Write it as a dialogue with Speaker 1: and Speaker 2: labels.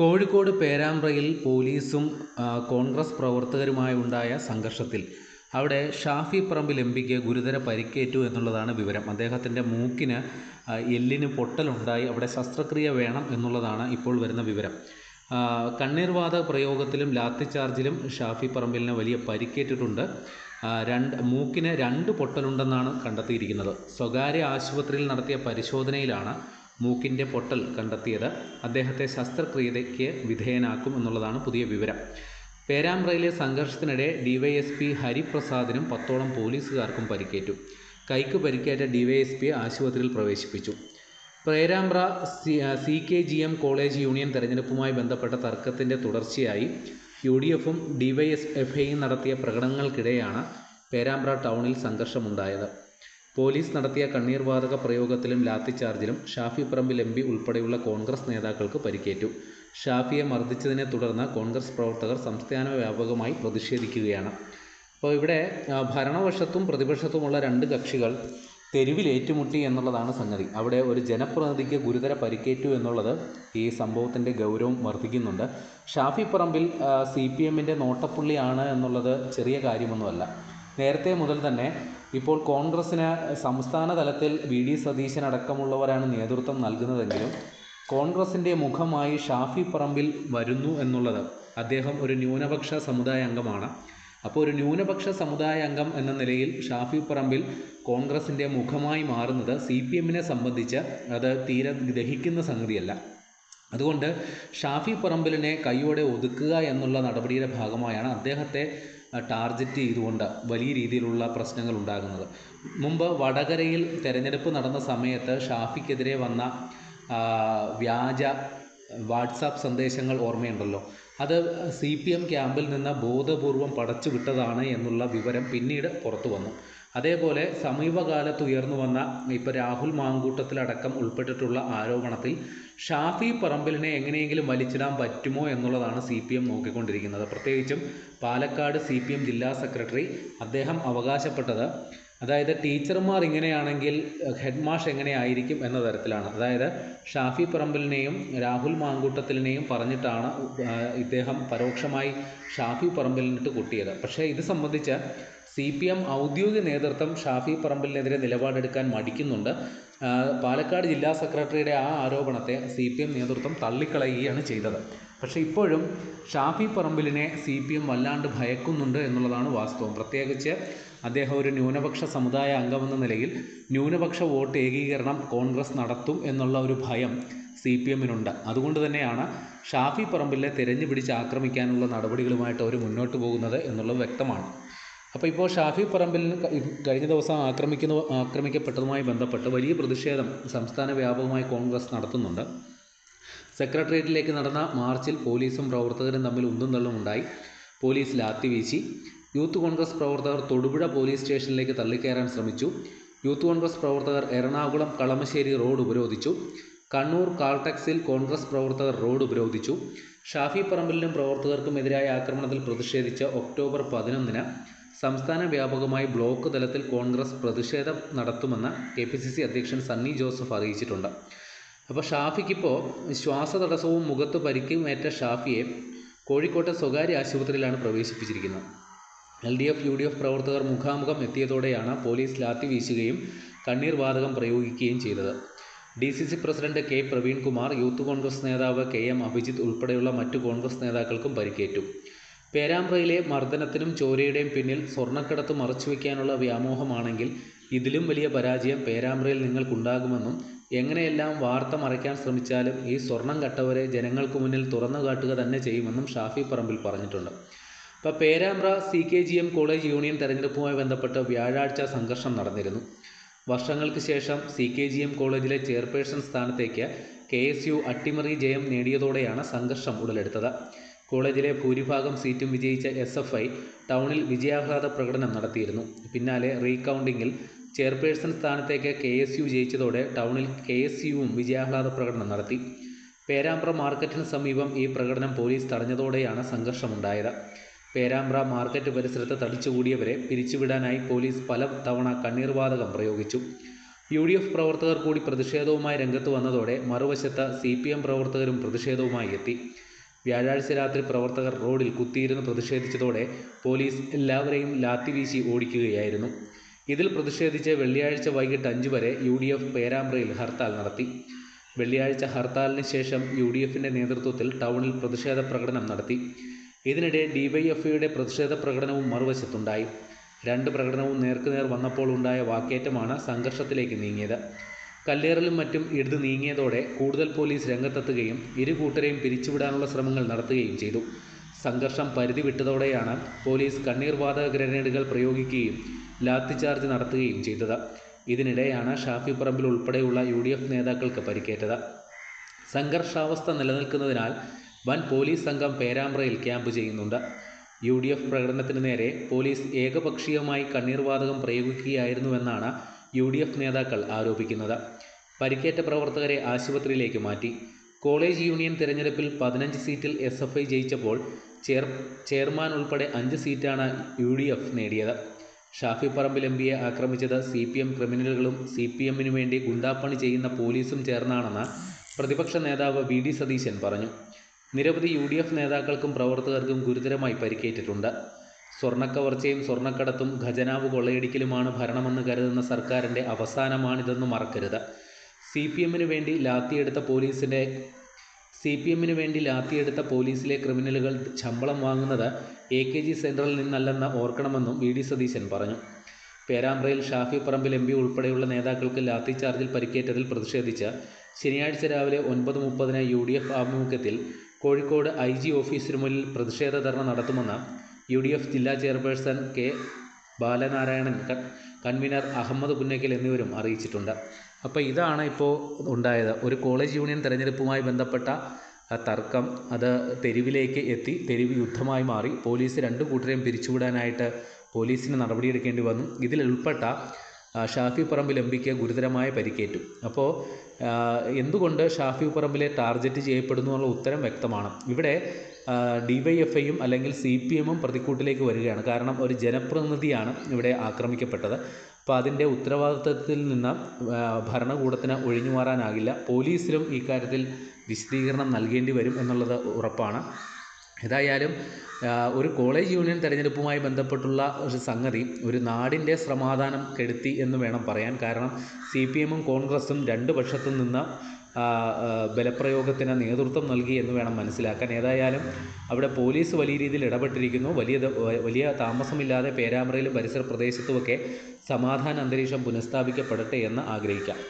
Speaker 1: കോഴിക്കോട് പേരാമ്പ്രയിൽ പോലീസും കോൺഗ്രസ് പ്രവർത്തകരുമായുണ്ടായ സംഘർഷത്തിൽ അവിടെ ഷാഫി പറമ്പിൽ എം പിക്ക് ഗുരുതര പരിക്കേറ്റു എന്നുള്ളതാണ് വിവരം. അദ്ദേഹത്തിന്റെ മൂക്കിന് എല്ലിന് പൊട്ടലുണ്ടായി. അവിടെ ശസ്ത്രക്രിയ വേണം എന്നുള്ളതാണ് ഇപ്പോൾ വരുന്ന വിവരം. കണ്ണീർവാത പ്രയോഗത്തിലും ലാത്തി ചാർജിലും ഷാഫി പറമ്പിലിന് വലിയ പരിക്കേറ്റിട്ടുണ്ട്. രണ്ട് മൂക്കിന് രണ്ട് പൊട്ടലുണ്ടെന്നാണ് കണ്ടെത്തിയിരിക്കുന്നത്. സ്വകാര്യ ആശുപത്രിയിൽ നടത്തിയ പരിശോധനയിലാണ് മൂക്കിന്റെ പൊട്ടൽ കണ്ടെത്തിയത് അദ്ദേഹത്തെ ശസ്ത്രക്രിയയ്ക്ക് വിധേയനാക്കും എന്നുള്ളതാണ് പുതിയ വിവരം. പേരാമ്പ്രയിലെ സംഘർഷത്തിനിടെ ഡിവൈഎസ്പി ഹരിപ്രസാദിനും പത്തോളം പോലീസുകാർക്കും പരിക്കേറ്റു. കൈക്ക് പരിക്കേറ്റ ഡിവൈഎസ്പിയെ ആശുപത്രിയിൽ പ്രവേശിപ്പിച്ചു. Perambra C C K G M college union തെരഞ്ഞെടുപ്പുമായി ബന്ധപ്പെട്ട തർക്കത്തിന്റെ തുടർച്ചയായി യു ഡി എഫും ഡിവൈഎസ് എഫ് ഐയും നടത്തിയ പ്രകടനങ്ങൾക്കിടെയാണ് പേരാമ്പ്ര ടൗണിൽ സംഘർഷമുണ്ടായത്. പോലീസ് നടത്തിയ കണ്ണീർവാതക പ്രയോഗത്തിലും ലാത്തിച്ചാർജിലും ഷാഫി പറമ്പിൽ എം പി ഉൾപ്പെടെയുള്ള കോൺഗ്രസ് നേതാക്കൾക്ക് പരിക്കേറ്റു. ഷാഫിയെ മർദ്ദിച്ചതിനെ തുടർന്ന് കോൺഗ്രസ് പ്രവർത്തകർ സംസ്ഥാന വ്യാപകമായി പ്രതിഷേധിക്കുകയാണ്. അപ്പോൾ ഇവിടെ ഭരണവശത്തും പ്രതിപക്ഷത്തുമുള്ള രണ്ട് കക്ഷികൾ തെരുവിൽ ഏറ്റുമുട്ടി എന്നുള്ളതാണ് സംഗതി. അവിടെ ഒരു ജനപ്രതിനിധിക്ക് ഗുരുതര പരിക്കേറ്റു എന്നുള്ളത് ഈ സംഭവത്തിന്റെ ഗൗരവം വർദ്ധിക്കുന്നുണ്ട്. ഷാഫി പറമ്പിൽ സി പി എമ്മിന്റെ നോട്ടപ്പുള്ളിയാണ് എന്നുള്ളത് ചെറിയ കാര്യമൊന്നുമല്ല. നേരത്തെ മുതൽ തന്നെ ഇപ്പോൾ കോൺഗ്രസ്സിന് സംസ്ഥാന തലത്തിൽ വി ഡി സതീശൻ അടക്കമുള്ളവരാണ് നേതൃത്വം നൽകുന്നതെങ്കിലും കോൺഗ്രസിന്റെ മുഖമായി ഷാഫി പറമ്പിൽ വരുന്നു എന്നുള്ളത് അദ്ദേഹം ഒരു ന്യൂനപക്ഷ സമുദായ അംഗമാണ്. അപ്പോൾ ഒരു ന്യൂനപക്ഷ സമുദായ അംഗം എന്ന നിലയിൽ ഷാഫി പറമ്പിൽ കോൺഗ്രസിന്റെ മുഖമായി മാറുന്നത് സി പി എമ്മിനെ സംബന്ധിച്ച് അത് തീരെ ദഹിക്കുന്ന സംഗതിയല്ല. അതുകൊണ്ട് ഷാഫി പറമ്പിലിനെ കൈയോടെ ഒതുക്കുക എന്നുള്ള നടപടിയുടെ ഭാഗമായാണ് അദ്ദേഹത്തെ അഹ്, ടാർഗറ്റ് ചെയ്തുകൊണ്ട് വലിയ രീതിയിലുള്ള പ്രശ്നങ്ങൾ ഉണ്ടാകുന്നത്. മുമ്പ് വടകരയിൽ തെരഞ്ഞെടുപ്പ് നടന്ന സമയത്ത് ഷാഫിക്കെതിരെ വന്ന വ്യാജ വാട്സാപ്പ് സന്ദേശങ്ങൾ ഓർമ്മയുണ്ടല്ലോ. അത് സി പി എം ക്യാമ്പിൽ നിന്ന് ബോധപൂർവം പടച്ചു വിട്ടതാണ് എന്നുള്ള വിവരം പിന്നീട് പുറത്തു വന്നു. അതേപോലെ സമീപകാലത്ത് ഉയർന്നു വന്ന ഇപ്പോൾ രാഹുൽ മാങ്കൂട്ടത്തിലടക്കം ഉൾപ്പെട്ടിട്ടുള്ള ആരോപണത്തിൽ ഷാഫി പറമ്പിലിനെ എങ്ങനെയെങ്കിലും വലിച്ചിടാൻ പറ്റുമോ എന്നുള്ളതാണ് സി പി എം നോക്കിക്കൊണ്ടിരിക്കുന്നത്. പ്രത്യേകിച്ചും പാലക്കാട് സി പി എം ജില്ലാ സെക്രട്ടറി അദ്ദേഹം അവകാശപ്പെട്ടത് അതായത് ടീച്ചർമാർ ഇങ്ങനെയാണെങ്കിൽ ഹെഡ് മാഷ് എങ്ങനെയായിരിക്കും എന്ന തരത്തിലാണ്. അതായത് ഷാഫി പറമ്പിലിനെയും രാഹുൽ മാങ്കൂട്ടത്തിലിനെയും പറഞ്ഞിട്ടാണ് ഇദ്ദേഹം പരോക്ഷമായി ഷാഫി പറമ്പിലിനിട്ട് കൊട്ടിയത്. പക്ഷേ ഇത് സംബന്ധിച്ച് സി പി എം ഔദ്യോഗിക നേതൃത്വം ഷാഫി പറമ്പിലിനെതിരെ നിലപാടെടുക്കാൻ മടിക്കുന്നുണ്ട്. പാലക്കാട് ജില്ലാ സെക്രട്ടറിയുടെ ആ ആരോപണത്തെ സി പി എം നേതൃത്വം തള്ളിക്കളയുകയാണ് ചെയ്തത്. പക്ഷേ ഇപ്പോഴും ഷാഫി പറമ്പിലിനെ സി പി എം വല്ലാണ്ട് ഭയക്കുന്നുണ്ട് എന്നുള്ളതാണ് വാസ്തവം. പ്രത്യേകിച്ച് അദ്ദേഹം ഒരു ന്യൂനപക്ഷ സമുദായ അംഗമെന്ന നിലയിൽ ന്യൂനപക്ഷ വോട്ട് ഏകീകരണം കോൺഗ്രസ് നടത്തും എന്നുള്ള ഒരു ഭയം സി പി എമ്മിനുണ്ട് അതുകൊണ്ട് തന്നെയാണ് ഷാഫി പറമ്പിലിനെ തിരഞ്ഞു പിടിച്ച് ആക്രമിക്കാനുള്ള നടപടികളുമായിട്ട് അവർ മുന്നോട്ട് പോകുന്നത് എന്നുള്ളത് വ്യക്തമാണ്. അപ്പോൾ ഇപ്പോൾ ഷാഫി പറമ്പിലിന് കഴിഞ്ഞ ദിവസം ആക്രമിക്കുന്ന ആക്രമിക്കപ്പെട്ടതുമായി ബന്ധപ്പെട്ട് വലിയ പ്രതിഷേധം സംസ്ഥാന വ്യാപകമായി കോൺഗ്രസ് നടത്തുന്നുണ്ട്. സെക്രട്ടേറിയറ്റിലേക്ക് നടന്ന മാർച്ചിൽ പോലീസും പ്രവർത്തകരും തമ്മിൽ ഉന്തും തള്ളും ഉണ്ടായി. പോലീസ് ലാത്തി വീശി. യൂത്ത് കോൺഗ്രസ് പ്രവർത്തകർ തൊടുപുഴ പോലീസ് സ്റ്റേഷനിലേക്ക് തള്ളിക്കയറാൻ ശ്രമിച്ചു. യൂത്ത് കോൺഗ്രസ് പ്രവർത്തകർ എറണാകുളം കളമശ്ശേരി റോഡ് ഉപരോധിച്ചു. കണ്ണൂർ കാൾടെക്സിൽ കോൺഗ്രസ് പ്രവർത്തകർ റോഡ് ഉപരോധിച്ചു. ഷാഫി പറമ്പിലിനും പ്രവർത്തകർക്കും എതിരായ ആക്രമണത്തിൽ പ്രതിഷേധിച്ച് ഒക്ടോബർ പതിനൊന്നിന് സംസ്ഥാന വ്യാപകമായി ബ്ലോക്ക് തലത്തിൽ കോൺഗ്രസ് പ്രതിഷേധം നടത്തുമെന്ന് കെ പി സി സി അധ്യക്ഷൻ സണ്ണി ജോസഫ് അറിയിച്ചിട്ടുണ്ട്. അപ്പോൾ ഷാഫിക്കിപ്പോൾ ശ്വാസതടസ്സവും മുഖത്ത് പരിക്കും ഏറ്റ ഷാഫിയെ കോഴിക്കോട്ടെ സ്വകാര്യ ആശുപത്രിയിലാണ് പ്രവേശിപ്പിച്ചിരിക്കുന്നത്. L D F U D F പ്രവർത്തകർ മുഖാമുഖം എത്തിയതോടെയാണ് പോലീസ് ലാത്തി വീശുകയും കണ്ണീർ വാതകം പ്രയോഗിക്കുകയും ചെയ്തത്. D C C president K Praveenkumar youth Congress നേതാവ് കെ എം അഭിജിത്ത് ഉൾപ്പെടെയുള്ള മറ്റു കോൺഗ്രസ് നേതാക്കൾക്കും പരിക്കേറ്റു. പേരാമ്പ്രയിലെ മർദ്ദനത്തിനും ചോരയുടെയും പിന്നിൽ സ്വർണക്കടത്ത് മറച്ചുവെക്കാനുള്ള വ്യാമോഹമാണെങ്കിൽ ഇതിലും വലിയ പരാജയം പേരാമ്പ്രയിൽ നിങ്ങൾക്കുണ്ടാകുമെന്നും എങ്ങനെയെല്ലാം വാർത്ത മറയ്ക്കാൻ ശ്രമിച്ചാലും ഈ സ്വർണം കട്ടവരെ ജനങ്ങൾക്ക് മുന്നിൽ തുറന്നു കാട്ടുക തന്നെ ചെയ്യുമെന്നും ഷാഫി പറമ്പിൽ പറഞ്ഞിട്ടുണ്ട്. ഇപ്പോൾ Perambra C K G M college union തെരഞ്ഞെടുപ്പുമായി ബന്ധപ്പെട്ട് വ്യാഴാഴ്ച സംഘർഷം നടന്നിരുന്നു. വർഷങ്ങൾക്ക് ശേഷം സി കെ ജി എം കോളേജിലെ ചെയർപേഴ്സൺ സ്ഥാനത്തേക്ക് കെ എസ് യു അട്ടിമറി ജയം നേടിയതോടെയാണ് സംഘർഷം ഉടലെടുത്തത്. കോളേജിലെ ഭൂരിഭാഗം സീറ്റും വിജയിച്ച എസ് എഫ് ഐ ടൗണിൽ വിജയാഹ്ലാദ പ്രകടനം നടത്തിയിരുന്നു. പിന്നാലെ റീകൗണ്ടിങ്ങിൽ ചെയർപേഴ്സൺ സ്ഥാനത്തേക്ക് കെ എസ് യു ജയിച്ചതോടെ ടൗണിൽ കെ എസ് യുവും വിജയാഹ്ലാദ പ്രകടനം നടത്തി. പേരാമ്പ്ര മാർക്കറ്റിന് സമീപം ഈ പ്രകടനം പോലീസ് തടഞ്ഞതോടെയാണ് സംഘർഷമുണ്ടായത്. പേരാമ്പ്ര മാർക്കറ്റ് പരിസരത്ത് തടിച്ചുകൂടിയവരെ പിരിച്ചുവിടാനായി പോലീസ് പല തവണ കണ്ണീർവാതകം പ്രയോഗിച്ചു. യു ഡി എഫ് പ്രവർത്തകർ കൂടി പ്രതിഷേധവുമായി രംഗത്ത് വന്നതോടെ മറുവശത്ത് സി പി എം പ്രവർത്തകരും പ്രതിഷേധവുമായി എത്തി. വ്യാഴാഴ്ച രാത്രി പ്രവർത്തകർ റോഡിൽ കുത്തിയിരുന്ന് പ്രതിഷേധിച്ചതോടെ പോലീസ് എല്ലാവരെയും ലാത്തിവീശി ഓടിക്കുകയായിരുന്നു. ഇതിൽ പ്രതിഷേധിച്ച് വെള്ളിയാഴ്ച വൈകിട്ട് അഞ്ച് വരെ യു ഡി എഫ് പേരാമ്പ്രയിൽ ഹർത്താൽ നടത്തി. വെള്ളിയാഴ്ച ഹർത്താലിന് ശേഷം യു ഡി എഫിന്റെ നേതൃത്വത്തിൽ ടൗണിൽ പ്രതിഷേധ പ്രകടനം നടത്തി. ഇതിനിടെ ഡിവൈഎഫ്ഐയുടെ പ്രതിഷേധ പ്രകടനവും മറുവശത്തുണ്ടായി. രണ്ട് പ്രകടനവും നേർക്കുനേർ വന്നപ്പോൾ ഉണ്ടായ വാക്കേറ്റമാണ് സംഘർഷത്തിലേക്ക് നീങ്ങിയത്. കല്ലേറിലും മറ്റും ഇടത് നീങ്ങിയതോടെ കൂടുതൽ പോലീസ് രംഗത്തെത്തുകയും ഇരു കൂട്ടരെയും പിരിച്ചുവിടാനുള്ള ശ്രമങ്ങൾ നടത്തുകയും ചെയ്തു. സംഘർഷം പരിധി വിട്ടതോടെയാണ് പോലീസ് കണ്ണീർ വാതക ഗ്രനേഡുകൾ പ്രയോഗിക്കുകയും ലാത്തിചാർജ് നടത്തുകയും ചെയ്തത്. ഇതിനിടെയാണ് ഷാഫി പറമ്പിൽ ഉൾപ്പെടെയുള്ള യു ഡി എഫ് നേതാക്കൾക്ക് പരിക്കേറ്റത്. സംഘർഷാവസ്ഥ നിലനിൽക്കുന്നതിനാൽ വൻ പോലീസ് സംഘം പേരാമ്പ്രയിൽ ക്യാമ്പ് ചെയ്യുന്നുണ്ട്. യു ഡി എഫ് പ്രകടനത്തിന് നേരെ പോലീസ് ഏകപക്ഷീയമായി കണ്ണീർവാതകം പ്രയോഗിക്കുകയായിരുന്നുവെന്നാണ് യു ഡി എഫ് നേതാക്കൾ ആരോപിക്കുന്നത്. പരിക്കേറ്റ പ്രവർത്തകരെ ആശുപത്രിയിലേക്ക് മാറ്റി. കോളേജ് യൂണിയൻ തിരഞ്ഞെടുപ്പിൽ പതിനഞ്ച് സീറ്റിൽ എസ് എഫ് ഐ ജയിച്ചപ്പോൾ ചെയർ ചെയർമാൻ ഉൾപ്പെടെ അഞ്ച് സീറ്റാണ് യു ഡി എഫ് നേടിയത്. ഷാഫി പറമ്പിൽ എം പിയെ ആക്രമിച്ചത് സി പി എം ക്രിമിനലുകളും സി പി എമ്മിനു വേണ്ടി ഗുണ്ടാപ്പണി ചെയ്യുന്ന പോലീസും ചേർന്നാണെന്ന് പ്രതിപക്ഷ നേതാവ് വി ഡി സതീശൻ പറഞ്ഞു. നിരവധി യു ഡി എഫ് നേതാക്കൾക്കും പ്രവർത്തകർക്കും ഗുരുതരമായി പരിക്കേറ്റിട്ടുണ്ട്. സ്വർണക്കവർച്ചയും സ്വർണക്കടത്തും ഖജനാവ് കൊള്ളയടിക്കലുമാണ് ഭരണമെന്ന് കരുതുന്ന സർക്കാരിന്റെ അവസാനമാണിതെന്ന് മറക്കരുത്. സി പി എമ്മിന് വേണ്ടി ലാത്തിയെടുത്ത പോലീസിന്റെ സി പി എമ്മിന് വേണ്ടി ലാത്തിയെടുത്ത പോലീസിലെ ക്രിമിനലുകൾ ശമ്പളം വാങ്ങുന്നത് എ കെ ജി സെൻട്രലിൽ നിന്നല്ലെന്ന് ഓർക്കണമെന്നും വി ഡി സതീശൻ പറഞ്ഞു. പേരാമ്പ്രയിൽ ഷാഫി പറമ്പിൽ എം പി ഉൾപ്പെടെയുള്ള നേതാക്കൾക്ക് ലാത്തി ചാർജിൽ പരിക്കേറ്റതിൽ പ്രതിഷേധിച്ച് ശനിയാഴ്ച രാവിലെ ഒൻപത് മുപ്പതിന് യു ഡി എഫ് ആഭിമുഖ്യത്തിൽ കോഴിക്കോട് ഐ ജി ഓഫീസിന് മുന്നിൽ പ്രതിഷേധ ധർണ നടത്തുമെന്ന് യു ഡി എഫ് ജില്ലാ chairperson K Balanarayanan convener Ahmed Punnakkal എന്നിവരും അറിയിച്ചിട്ടുണ്ട്. അപ്പോൾ ഇതാണ് ഇപ്പോൾ ഉണ്ടായത്. ഒരു കോളേജ് യൂണിയൻ തെരഞ്ഞെടുപ്പുമായി ബന്ധപ്പെട്ട തർക്കം. അത് തെരുവിലേക്ക് എത്തി തെരുവ് യുദ്ധമായി മാറി. പോലീസ് രണ്ട് കൂട്ടരെയും പിരിച്ചുവിടാനായിട്ട് പോലീസിന് നടപടിയെടുക്കേണ്ടി വന്നു. ഇതിൽ ഉൾപ്പെട്ട ഷാഫി പറമ്പിൽ എം പിക്ക് ഗുരുതരമായ പരിക്കേറ്റു. അപ്പോൾ എന്തുകൊണ്ട് ഷാഫി പറമ്പിലെ ടാർഗറ്റ് ചെയ്യപ്പെടുന്നു എന്നുള്ള ഉത്തരം വ്യക്തമാണ്. ഇവിടെ ഡി വൈ എഫ് ഐയും അല്ലെങ്കിൽ സി പി എമ്മും പ്രതിക്കൂട്ടിലേക്ക് വരികയാണ്. കാരണം ഒരു ജനപ്രതിനിധിയാണ് ഇവിടെ ആക്രമിക്കപ്പെട്ടത്. അപ്പോൾ അതിന്റെ ഉത്തരവാദിത്വത്തിൽ നിന്ന് ഭരണകൂടത്തിന് ഒഴിഞ്ഞു മാറാനാകില്ല പോലീസിലും ഈ കാര്യത്തിൽ വിശദീകരണം നൽകേണ്ടി വരും എന്നുള്ളത് ഉറപ്പാണ്. ഏതായാലും ഒരു കോളേജ് യൂണിയൻ തെരഞ്ഞെടുപ്പുമായി ബന്ധപ്പെട്ടുള്ള ഒരു സംഗതി ഒരു നാടിന്റെ സമാധാനം കെടുത്തി എന്ന് വേണം പറയാൻ. കാരണം സി പി എമ്മും കോൺഗ്രസും രണ്ട് പക്ഷത്തു നിന്ന് ബലപ്രയോഗത്തിന് നേതൃത്വം നൽകി എന്ന് വേണം മനസ്സിലാക്കാൻ. ഏതായാലും അവിടെ പോലീസ് വലിയ രീതിയിൽ ഇടപെട്ടിരിക്കുന്നു. വലിയ വലിയ താമസമില്ലാതെ പേരാമ്പ്രയിലും പരിസര പ്രദേശത്തുമൊക്കെ സമാധാന അന്തരീക്ഷം പുനഃസ്ഥാപിക്കപ്പെടട്ടെ എന്ന് ആഗ്രഹിക്കാം.